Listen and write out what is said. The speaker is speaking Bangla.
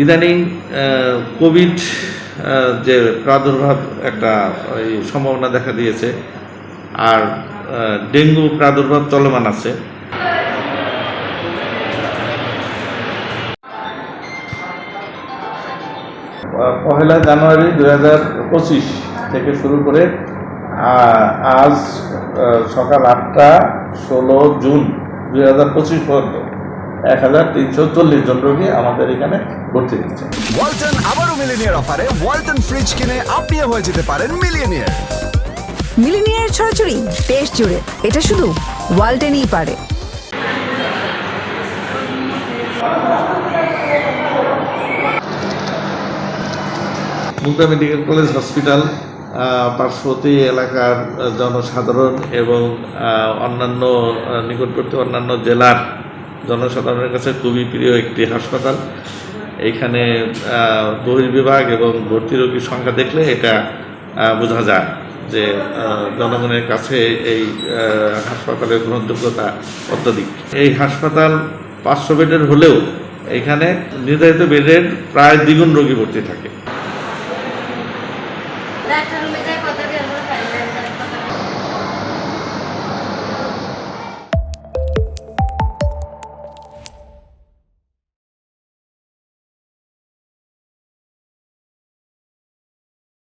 ইদানিং কোভিড যে প্রাদুর্ভাব একটা, ওই সম্ভাবনা দেখা দিয়েছে, আর ডেঙ্গু প্রাদুর্ভাব চলমান আছে। পহেলা জানুয়ারি দু পঁচিশ থেকে শুরু করে আজ সকাল আটটা ষোলো জুন দুই হাজার পঁচিশ পর্যন্ত। এক হাজার তিনশো চল্লিশ জন রোগী আমাদের এখানে ভর্তি হচ্ছে ওয়ালটন আবারও মিলিনিয়ার অফারে ওয়ালটন ফ্রিজ কিনে আপনিও হয়ে যেতে পারেন মিলিয়নিয়ার মিলিনিয়ার ছড়াছড়ি দেশ জুড়ে এটা শুধু ওয়ালটেনই পারে। Mugda medical college hospital ah, পার্শ্ববর্তী এলাকার জনসাধারণ এবং আহ, অন্যান্য নিকটবর্তী অন্যান্য জেলার জনসাধারণের কাছে খুবই প্রিয় একটি হাসপাতাল। এইখানে বহির্বিভাগ এবং ভর্তি রোগীর সংখ্যা দেখলে এটা বোঝা যায় যে জনগণের কাছে এই হাসপাতালের গ্রহণযোগ্যতা অত্যধিক। এই হাসপাতাল পাঁচশো বেডের হলেও এখানে নির্ধারিত বেডের প্রায় দ্বিগুণ রোগী ভর্তি থাকে।